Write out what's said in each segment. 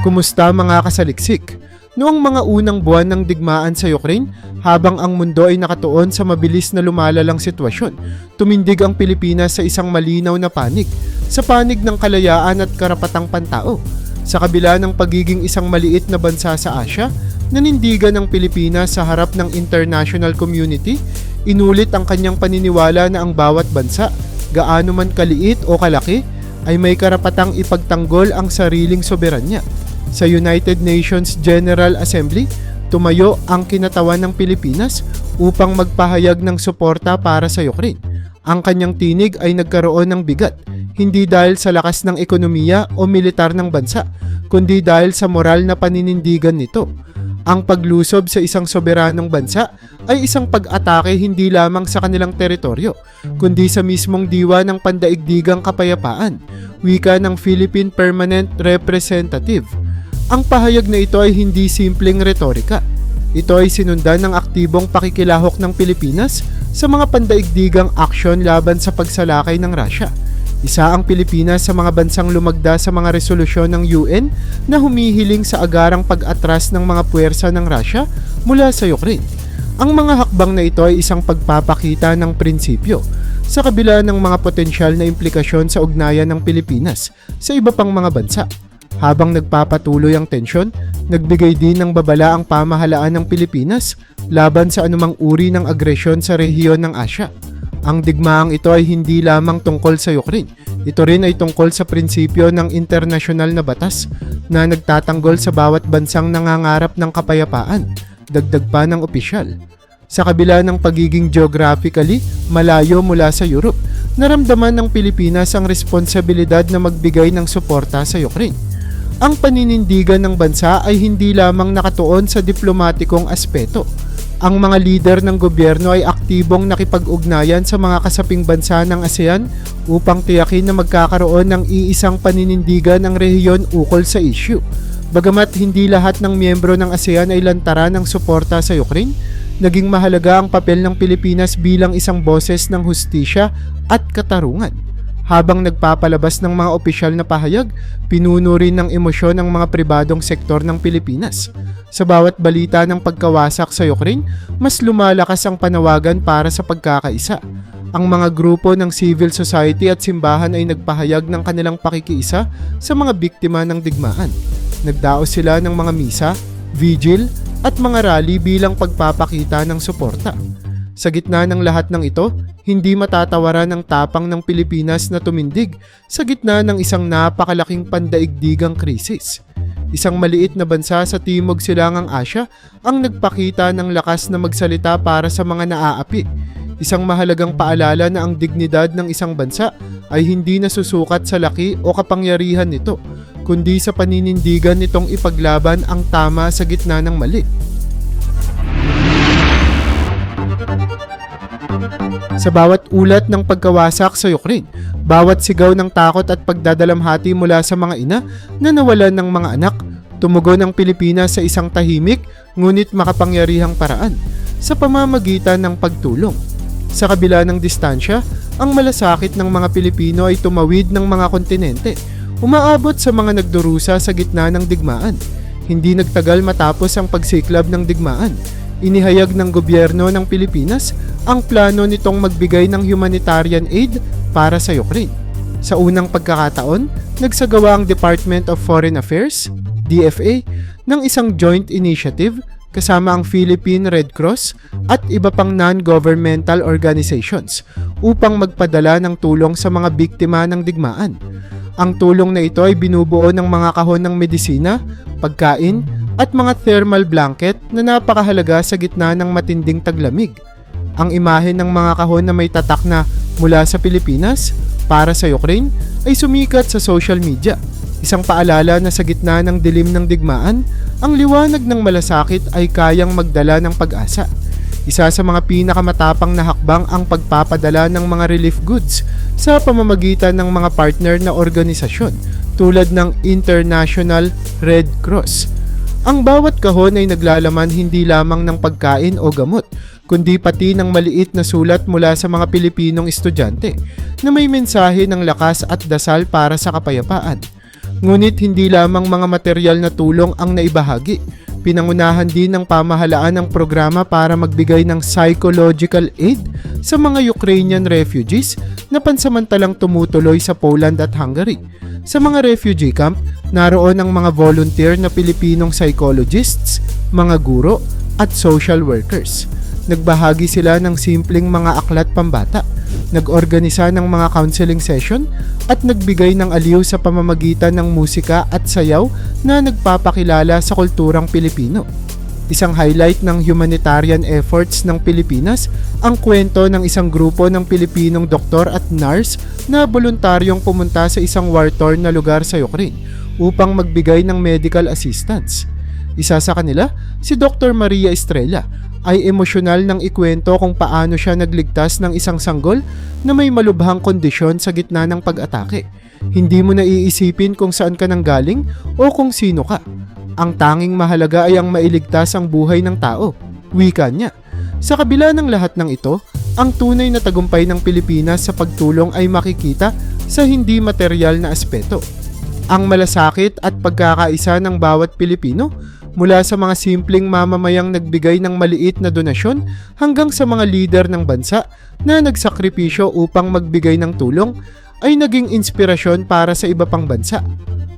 Kumusta mga kasaliksik? Noong mga unang buwan ng digmaan sa Ukraine, habang ang mundo ay nakatuon sa mabilis na lumalalang sitwasyon, tumindig ang Pilipinas sa isang malinaw na panig, sa panig ng kalayaan at karapatang pantao. Sa kabila ng pagiging isang maliit na bansa sa Asia, nanindigan ng Pilipinas sa harap ng international community, inulit ang kanyang paniniwala na ang bawat bansa, gaano man kaliit o kalaki, ay may karapatang ipagtanggol ang sariling soberanya. Sa United Nations General Assembly, tumayo ang kinatawan ng Pilipinas upang magpahayag ng suporta para sa Ukraine. Ang kanyang tinig ay nagkaroon ng bigat, hindi dahil sa lakas ng ekonomiya o militar ng bansa, kundi dahil sa moral na paninindigan nito. Ang paglusob sa isang soberanong bansa ay isang pag-atake hindi lamang sa kanilang teritoryo, kundi sa mismong diwa ng pandaigdigang kapayapaan, wika ng Philippine Permanent Representative. Ang pahayag na ito ay hindi simpleng retorika. Ito ay sinundan ng aktibong pakikilahok ng Pilipinas sa mga pandaigdigang aksyon laban sa pagsalakay ng Russia. Isa ang Pilipinas sa mga bansang lumagda sa mga resolusyon ng UN na humihiling sa agarang pag-atras ng mga puwersa ng Russia mula sa Ukraine. Ang mga hakbang na ito ay isang pagpapakita ng prinsipyo sa kabila ng mga potensyal na implikasyon sa ugnayan ng Pilipinas sa iba pang mga bansa. Habang nagpapatuloy ang tensyon, nagbigay din ng babala ang pamahalaan ng Pilipinas laban sa anumang uri ng agresyon sa rehiyon ng Asya. Ang digmaang ito ay hindi lamang tungkol sa Ukraine. Ito rin ay tungkol sa prinsipyo ng internasyonal na batas na nagtatanggol sa bawat bansang nangangarap ng kapayapaan, dagdag pa ng opisyal. Sa kabila ng pagiging geographically malayo mula sa Europe, naramdaman ng Pilipinas ang responsibilidad na magbigay ng suporta sa Ukraine. Ang paninindigan ng bansa ay hindi lamang nakatuon sa diplomatikong aspeto. Ang mga lider ng gobyerno ay aktibong nakipag-ugnayan sa mga kasaping bansa ng ASEAN upang tiyakin na magkakaroon ng iisang paninindigan ng rehiyon ukol sa issue. Bagamat hindi lahat ng miyembro ng ASEAN ay lantaran ng suporta sa Ukraine, naging mahalaga ang papel ng Pilipinas bilang isang boses ng hustisya at katarungan. Habang nagpapalabas ng mga opisyal na pahayag, pinuno rin ng emosyon ng mga pribadong sektor ng Pilipinas. Sa bawat balita ng pagkawasak sa Ukraine, mas lumalakas ang panawagan para sa pagkakaisa. Ang mga grupo ng civil society at simbahan ay nagpahayag ng kanilang pakikiisa sa mga biktima ng digmaan. Nagdaos sila ng mga misa, vigil, at mga rally bilang pagpapakita ng suporta. Sa gitna ng lahat ng ito, hindi matatawaran ang tapang ng Pilipinas na tumindig sa gitna ng isang napakalaking pandaigdigang krisis. Isang maliit na bansa sa Timog Silangang Asya ang nagpakita ng lakas na magsalita para sa mga naaapi. Isang mahalagang paalala na ang dignidad ng isang bansa ay hindi nasusukat sa laki o kapangyarihan nito, kundi sa paninindigan nitong ipaglaban ang tama sa gitna ng mali. Sa bawat ulat ng pagkawasak sa Ukraine, bawat sigaw ng takot at pagdadalamhati mula sa mga ina na nawalan ng mga anak, tumugon ang Pilipinas sa isang tahimik ngunit makapangyarihang paraan sa pamamagitan ng pagtulong. Sa kabila ng distansya, ang malasakit ng mga Pilipino ay tumawid ng mga kontinente, umaabot sa mga nagdurusa sa gitna ng digmaan. Hindi nagtagal matapos ang pagsiklab ng digmaan, inihayag ng gobyerno ng Pilipinas ang plano nitong magbigay ng humanitarian aid para sa Ukraine. Sa unang pagkakataon, nagsagawa ang Department of Foreign Affairs, DFA, ng isang joint initiative kasama ang Philippine Red Cross at iba pang non-governmental organizations upang magpadala ng tulong sa mga biktima ng digmaan. Ang tulong na ito ay binubuo ng mga kahon ng medisina, pagkain, at mga thermal blanket na napakahalaga sa gitna ng matinding taglamig. Ang imahe ng mga kahon na may tatak na mula sa Pilipinas para sa Ukraine ay sumikat sa social media. Isang paalala na sa gitna ng dilim ng digmaan, ang liwanag ng malasakit ay kayang magdala ng pag-asa. Isa sa mga pinakamatapang na hakbang ang pagpapadala ng mga relief goods sa pamamagitan ng mga partner na organisasyon tulad ng International Red Cross. Ang bawat kahon ay naglalaman hindi lamang ng pagkain o gamot, kundi pati ng maliit na sulat mula sa mga Pilipinong estudyante na may mensahe ng lakas at dasal para sa kapayapaan. Ngunit hindi lamang mga material na tulong ang naibahagi. Pinangunahan din ng pamahalaan ang programa para magbigay ng psychological aid sa mga Ukrainian refugees na pansamantalang tumutuloy sa Poland at Hungary. Sa mga refugee camp, naroon ang mga volunteer na Pilipinong psychologists, mga guro, at social workers. Nagbahagi sila ng simpleng mga aklat pambata, nag-organisa ng mga counseling session, at nagbigay ng aliw sa pamamagitan ng musika at sayaw na nagpapakilala sa kulturang Pilipino. Isang highlight ng humanitarian efforts ng Pilipinas ang kwento ng isang grupo ng Pilipinong doktor at nurse na voluntaryong pumunta sa isang war-torn na lugar sa Ukraine upang magbigay ng medical assistance. Isa sa kanila, si Dr. Maria Estrella, ay emosyonal ng ikwento kung paano siya nagligtas ng isang sanggol na may malubhang kondisyon sa gitna ng pag-atake. Hindi mo na iisipin kung saan ka nang galing o kung sino ka. Ang tanging mahalaga ay ang mailigtas ang buhay ng tao. Wika niya. Sa kabila ng lahat ng ito, ang tunay na tagumpay ng Pilipinas sa pagtulong ay makikita sa hindi material na aspeto. Ang malasakit at pagkakaisa ng bawat Pilipino mula sa mga simpleng mamamayang nagbigay ng maliit na donasyon hanggang sa mga lider ng bansa na nagsakripisyo upang magbigay ng tulong ay naging inspirasyon para sa iba pang bansa.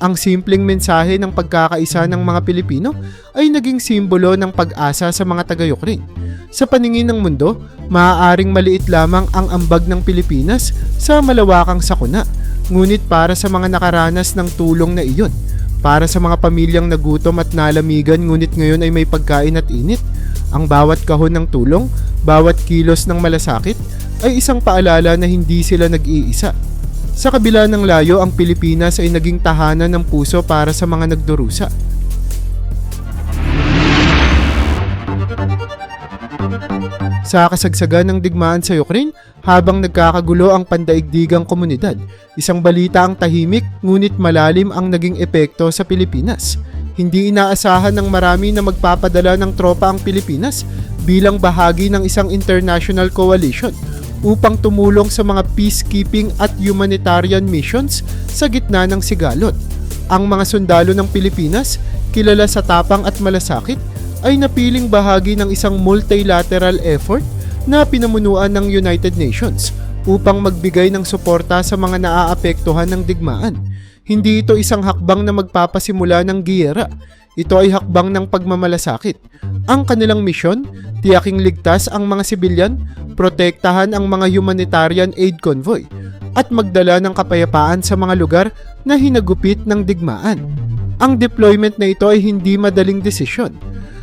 Ang simpleng mensahe ng pagkakaisa ng mga Pilipino ay naging simbolo ng pag-asa sa mga taga-Ukraine. Sa paningin ng mundo, maaaring maliit lamang ang ambag ng Pilipinas sa malawakang sakuna, ngunit para sa mga nakaranas ng tulong na iyon, para sa mga pamilyang nagutom at nalamigan ngunit ngayon ay may pagkain at init, ang bawat kahon ng tulong, bawat kilos ng malasakit ay isang paalala na hindi sila nag-iisa. Sa kabila ng layo, ang Pilipinas ay naging tahanan ng puso para sa mga nagdurusa. Sa kasagsagan ng digmaan sa Ukraine, habang nagkakagulo ang pandaigdigang komunidad, isang balita ang tahimik ngunit malalim ang naging epekto sa Pilipinas. Hindi inaasahan ng marami na magpapadala ng tropa ang Pilipinas bilang bahagi ng isang international coalition upang tumulong sa mga peacekeeping at humanitarian missions sa gitna ng sigalot. Ang mga sundalo ng Pilipinas, kilala sa tapang at malasakit, ay napiling bahagi ng isang multilateral effort na pinamunuan ng United Nations upang magbigay ng suporta sa mga naaapektuhan ng digmaan. Hindi ito isang hakbang na magpapasimula ng giyera. Ito ay hakbang ng pagmamalasakit. Ang kanilang misyon, tiyaking ligtas ang mga sibilyan, protektahan ang mga humanitarian aid convoy, at magdala ng kapayapaan sa mga lugar na hinagupit ng digmaan. Ang deployment na ito ay hindi madaling desisyon.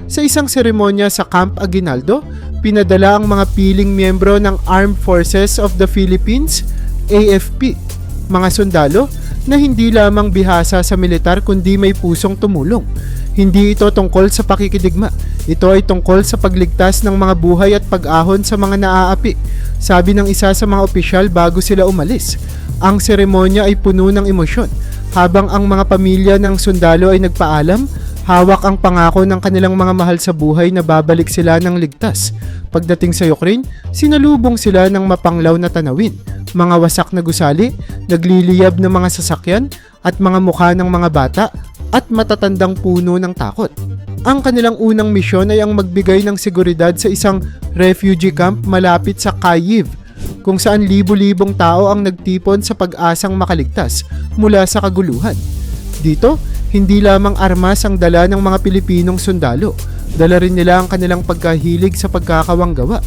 Sa isang seremonya sa Camp Aguinaldo, pinadala ang mga piling miyembro ng Armed Forces of the Philippines, AFP, mga sundalo na hindi lamang bihasa sa militar kundi may pusong tumulong. Hindi ito tungkol sa pakikidigma. Ito ay tungkol sa pagligtas ng mga buhay at pag-ahon sa mga naaapi. Sabi ng isa sa mga opisyal bago sila umalis. Ang seremonya ay puno ng emosyon. Habang ang mga pamilya ng sundalo ay nagpaalam, hawak ang pangako ng kanilang mga mahal sa buhay na babalik sila ng ligtas. Pagdating sa Ukraine, sinalubong sila ng mapanglaw na tanawin, mga wasak na gusali, nagliliyab ng mga sasakyan, at mga mukha ng mga bata at matatandang puno ng takot. Ang kanilang unang misyon ay ang magbigay ng seguridad sa isang refugee camp malapit sa Kyiv, kung saan libo-libong tao ang nagtipon sa pag-asang makaligtas mula sa kaguluhan. Dito, hindi lamang armas ang dala ng mga Pilipinong sundalo, dala rin nila ang kanilang pagkahilig sa pagkakawanggawa.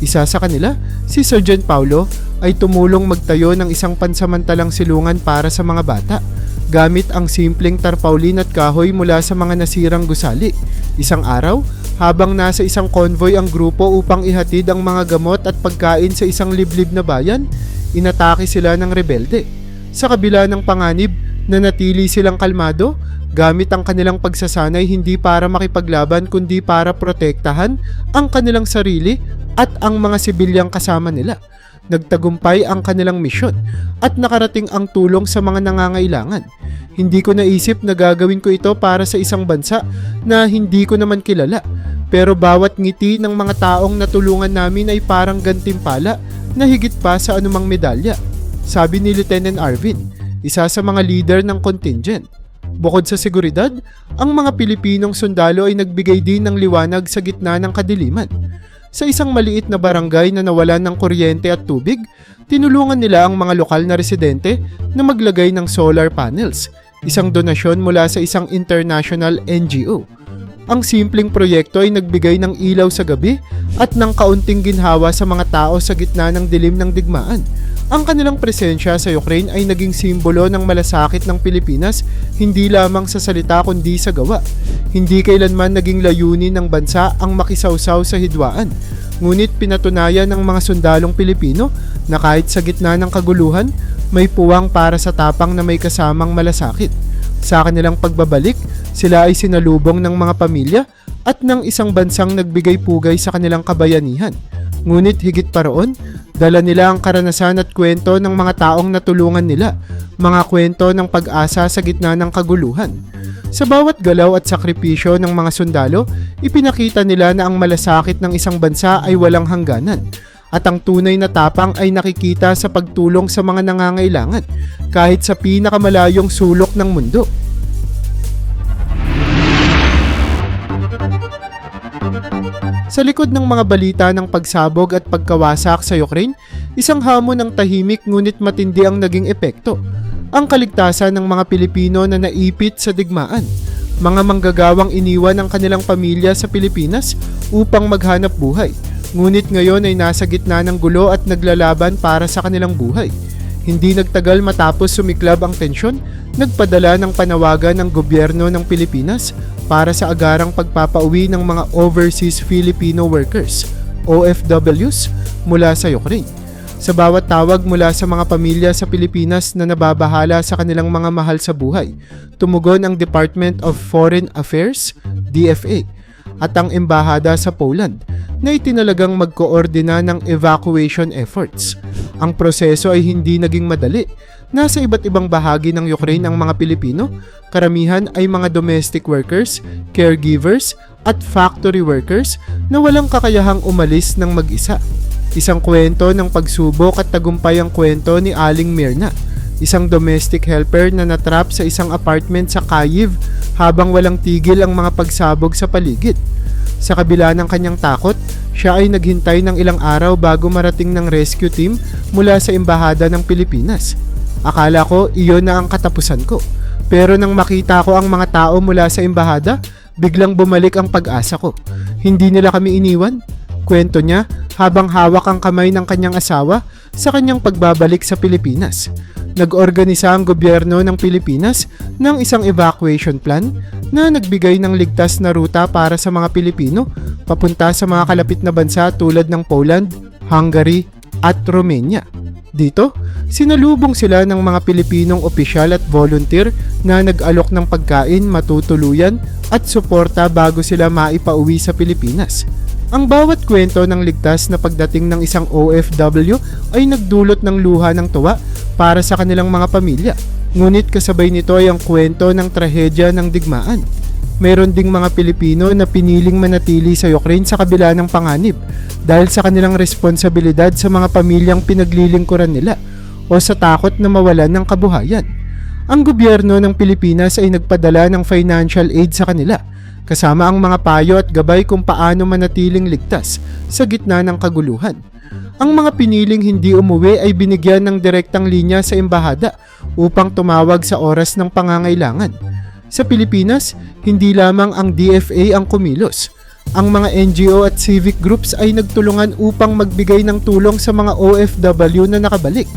Isa sa kanila, si Sergeant Paulo, ay tumulong magtayo ng isang pansamantalang silungan para sa mga bata gamit ang simpleng tarpaulin at kahoy mula sa mga nasirang gusali. Isang araw, habang nasa isang convoy ang grupo upang ihatid ang mga gamot at pagkain sa isang liblib na bayan, inatake sila ng rebelde. Sa kabila ng panganib, nanatili silang kalmado gamit ang kanilang pagsasanay hindi para makipaglaban kundi para protektahan ang kanilang sarili at ang mga sibilyang kasama nila. Nagtagumpay ang kanilang misyon at nakarating ang tulong sa mga nangangailangan. Hindi ko naisip na gagawin ko ito para sa isang bansa na hindi ko naman kilala. Pero bawat ngiti ng mga taong natulungan namin ay parang gantimpala na higit pa sa anumang medalya. Sabi ni Lieutenant Arvin, isa sa mga leader ng contingent. Bukod sa seguridad, ang mga Pilipinong sundalo ay nagbigay din ng liwanag sa gitna ng kadiliman. Sa isang maliit na barangay na nawalan ng kuryente at tubig, tinulungan nila ang mga lokal na residente na maglagay ng solar panels, isang donasyon mula sa isang international NGO. Ang simpleng proyekto ay nagbigay ng ilaw sa gabi at ng kaunting ginhawa sa mga tao sa gitna ng dilim ng digmaan. Ang kanilang presensya sa Ukraine ay naging simbolo ng malasakit ng Pilipinas hindi lamang sa salita kundi sa gawa. Hindi kailanman naging layunin ng bansa ang makisawsaw sa hidwaan. Ngunit pinatunayan ng mga sundalong Pilipino na kahit sa gitna ng kaguluhan, may puwang para sa tapang na may kasamang malasakit. Sa kanilang pagbabalik, sila ay sinalubong ng mga pamilya at ng isang bansang nagbigay pugay sa kanilang kabayanihan. Ngunit higit pa roon, dala nila ang karanasan at kwento ng mga taong natulungan nila, mga kwento ng pag-asa sa gitna ng kaguluhan. Sa bawat galaw at sakripisyo ng mga sundalo, ipinakita nila na ang malasakit ng isang bansa ay walang hangganan at ang tunay na tapang ay nakikita sa pagtulong sa mga nangangailangan kahit sa pinakamalayong sulok ng mundo. Sa likod ng mga balita ng pagsabog at pagkawasak sa Ukraine, isang hamon ng tahimik ngunit matindi ang naging epekto. Ang kaligtasan ng mga Pilipino na naipit sa digmaan. Mga manggagawang iniwan ang kanilang pamilya sa Pilipinas upang maghanap buhay. Ngunit ngayon ay nasa gitna ng gulo at naglalaban para sa kanilang buhay. Hindi nagtagal matapos sumiklab ang tensyon, nagpadala ng panawagan ng gobyerno ng Pilipinas para sa agarang pagpapauwi ng mga overseas Filipino workers, OFWs, mula sa Ukraine. Sa bawat tawag mula sa mga pamilya sa Pilipinas na nababahala sa kanilang mga mahal sa buhay, tumugon ang Department of Foreign Affairs, DFA, at ang Embahada sa Poland na itinalagang magkoordina ng evacuation efforts. Ang proseso ay hindi naging madali. Nasa iba't ibang bahagi ng Ukraine ang mga Pilipino, karamihan ay mga domestic workers, caregivers, at factory workers na walang kakayahang umalis ng mag-isa. Isang kwento ng pagsubok at tagumpay ang kwento ni Aling Mirna, isang domestic helper na natrap sa isang apartment sa Kyiv habang walang tigil ang mga pagsabog sa paligid. Sa kabila ng kanyang takot, siya ay naghintay ng ilang araw bago marating ng rescue team mula sa Embahada ng Pilipinas. Akala ko iyon na ang katapusan ko. Pero nang makita ko ang mga tao mula sa Embahada, biglang bumalik ang pag-asa ko. Hindi nila kami iniwan. Kwento niya habang hawak ang kamay ng kanyang asawa sa kanyang pagbabalik sa Pilipinas. Nag-organisa ang gobyerno ng Pilipinas ng isang evacuation plan na nagbigay ng ligtas na ruta para sa mga Pilipino papunta sa mga kalapit na bansa tulad ng Poland, Hungary at Romania. Dito, sinalubong sila ng mga Pilipinong opisyal at volunteer na nag-alok ng pagkain, matutuluyan at suporta bago sila maipauwi sa Pilipinas. Ang bawat kwento ng ligtas na pagdating ng isang OFW ay nagdulot ng luha ng tuwa para sa kanilang mga pamilya. Ngunit kasabay nito ay ang kwento ng trahedya ng digmaan. Meron ding mga Pilipino na piniling manatili sa Ukraine sa kabila ng panganib dahil sa kanilang responsibilidad sa mga pamilyang pinaglilingkuran nila o sa takot na mawalan ng kabuhayan. Ang gobyerno ng Pilipinas ay nagpadala ng financial aid sa kanila kasama ang mga payo at gabay kung paano manatiling ligtas sa gitna ng kaguluhan. Ang mga piniling hindi umuwi ay binigyan ng direktang linya sa embahada upang tumawag sa oras ng pangangailangan. Sa Pilipinas, hindi lamang ang DFA ang kumilos. Ang mga NGO at civic groups ay nagtulungan upang magbigay ng tulong sa mga OFW na nakabalik.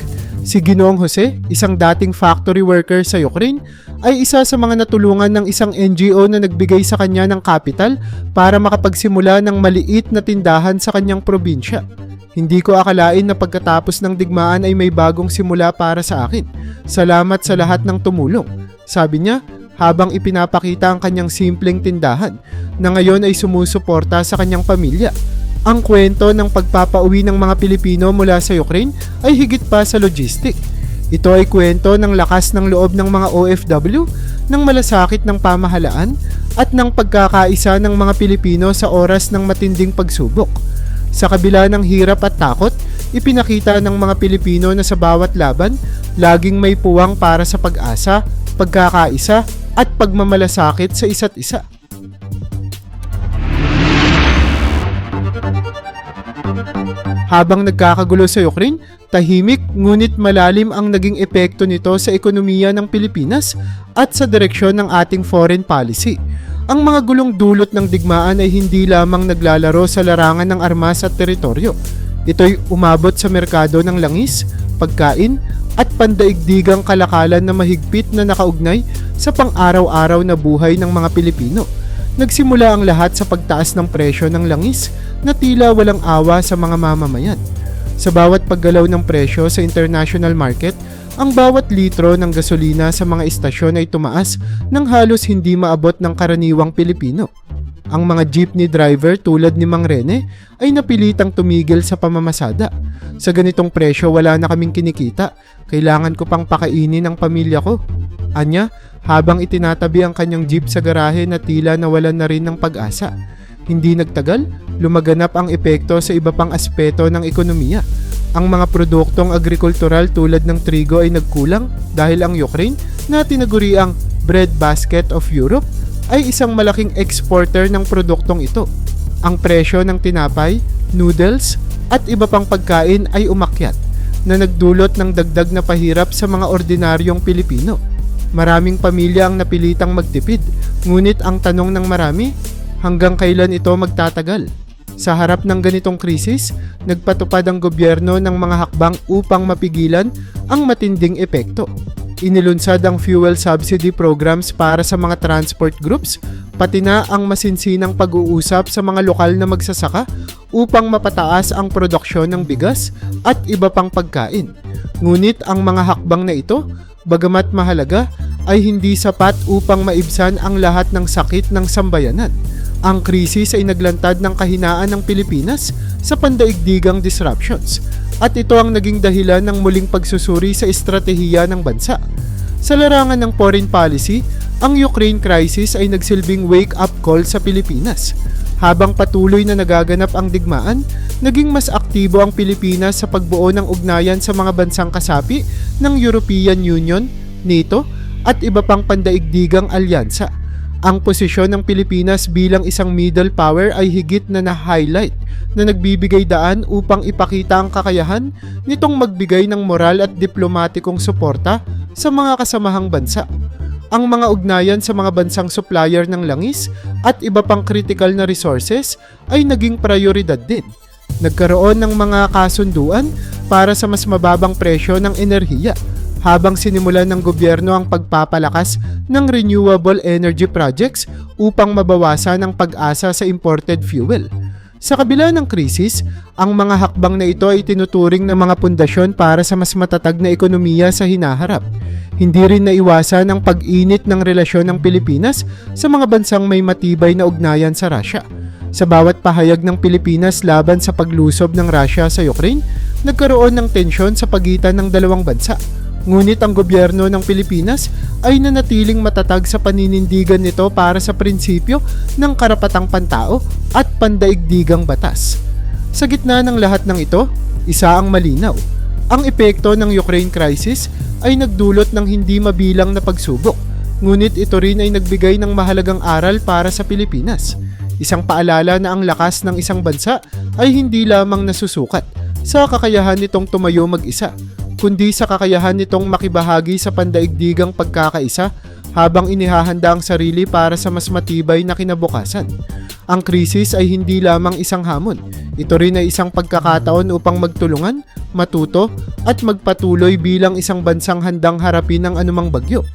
Si Ginoong Jose, isang dating factory worker sa Ukraine, ay isa sa mga natulungan ng isang NGO na nagbigay sa kanya ng kapital para makapagsimula ng maliit na tindahan sa kanyang probinsya. Hindi ko akalain na pagkatapos ng digmaan ay may bagong simula para sa akin. Salamat sa lahat ng tumulong. Sabi niya, habang ipinapakita ang kanyang simpleng tindahan na ngayon ay sumusuporta sa kanyang pamilya. Ang kwento ng pagpapauwi ng mga Pilipino mula sa Ukraine ay higit pa sa logistic. Ito ay kwento ng lakas ng loob ng mga OFW, ng malasakit ng pamahalaan, at ng pagkakaisa ng mga Pilipino sa oras ng matinding pagsubok. Sa kabila ng hirap at takot, ipinakita ng mga Pilipino na sa bawat laban, laging may puwang para sa pag-asa, pagkakaisa, at pagmamalasakit sa isa't isa. Habang nagkakagulo sa Ukraine, tahimik ngunit malalim ang naging epekto nito sa ekonomiya ng Pilipinas at sa direksyon ng ating foreign policy. Ang mga gulong dulot ng digmaan ay hindi lamang naglalaro sa larangan ng armas at teritoryo. Ito'y umabot sa merkado ng langis, pagkain, at pandaigdigang kalakalan na mahigpit na nakaugnay sa pang-araw-araw na buhay ng mga Pilipino. Nagsimula ang lahat sa pagtaas ng presyo ng langis na tila walang awa sa mga mamamayan. Sa bawat paggalaw ng presyo sa international market, ang bawat litro ng gasolina sa mga istasyon ay tumaas ng halos hindi maabot ng karaniwang Pilipino. Ang mga jeepney driver tulad ni Mang Rene ay napilitang tumigil sa pamamasada. Sa ganitong presyo wala na kaming kinikita, kailangan ko pang pakainin ang pamilya ko. Anya, habang itinatabi ang kanyang jeep sa garahe na tila nawalan na rin ng pag-asa. Hindi nagtagal, lumaganap ang epekto sa iba pang aspeto ng ekonomiya. Ang mga produktong agrikultural tulad ng trigo ay nagkulang dahil ang Ukraine na tinaguri ang bread basket of Europe ay isang malaking exporter ng produktong ito. Ang presyo ng tinapay, noodles at iba pang pagkain ay umakyat na nagdulot ng dagdag na pahirap sa mga ordinaryong Pilipino. Maraming pamilya ang napilitang magtipid, ngunit ang tanong ng marami, hanggang kailan ito magtatagal? Sa harap ng ganitong krisis, nagpatupad ang gobyerno ng mga hakbang upang mapigilan ang matinding epekto. Inilunsad ang fuel subsidy programs para sa mga transport groups, pati na ang masinsinang pag-uusap sa mga lokal na magsasaka upang mapataas ang produksyon ng bigas at iba pang pagkain. Ngunit ang mga hakbang na ito, bagamat mahalaga, ay hindi sapat upang maibsan ang lahat ng sakit ng sambayanan. Ang krisis ay naglantad ng kahinaan ng Pilipinas sa pandaigdigang disruptions at ito ang naging dahilan ng muling pagsusuri sa estratehiya ng bansa. Sa larangan ng foreign policy, ang Ukraine crisis ay nagsilbing wake-up call sa Pilipinas. Habang patuloy na nagaganap ang digmaan, naging mas aktibo ang Pilipinas sa pagbuo ng ugnayan sa mga bansang kasapi ng European Union, NATO, at iba pang pandaigdigang alyansa. Ang posisyon ng Pilipinas bilang isang middle power ay higit na na-highlight na nagbibigay daan upang ipakita ang kakayahan nitong magbigay ng moral at diplomatikong suporta sa mga kasamahang bansa. Ang mga ugnayan sa mga bansang supplier ng langis at iba pang critical na resources ay naging prioridad din. Nagkaroon ng mga kasunduan para sa mas mababang presyo ng enerhiya habang sinimulan ng gobyerno ang pagpapalakas ng renewable energy projects upang mabawasan ang pag-asa sa imported fuel. Sa kabila ng krisis, ang mga hakbang na ito ay tinuturing ng mga pundasyon para sa mas matatag na ekonomiya sa hinaharap. Hindi rin naiwasan ang pag-init ng relasyon ng Pilipinas sa mga bansang may matibay na ugnayan sa Russia. Sa bawat pahayag ng Pilipinas laban sa paglusob ng Russia sa Ukraine, nagkaroon ng tensyon sa pagitan ng dalawang bansa. Ngunit ang gobyerno ng Pilipinas ay nanatiling matatag sa paninindigan nito para sa prinsipyo ng karapatang pantao at pandaigdigang batas. Sa gitna ng lahat ng ito, isa ang malinaw. Ang epekto ng Ukraine crisis ay nagdulot ng hindi mabilang na pagsubok, ngunit ito rin ay nagbigay ng mahalagang aral para sa Pilipinas. Isang paalala na ang lakas ng isang bansa ay hindi lamang nasusukat sa kakayahan nitong tumayo mag-isa, kundi sa kakayahan nitong makibahagi sa pandaigdigang pagkakaisa habang inihahanda ang sarili para sa mas matibay na kinabukasan. Ang krisis ay hindi lamang isang hamon. Ito rin ay isang pagkakataon upang magtulungan, matuto, at magpatuloy bilang isang bansang handang harapin ang anumang bagyo.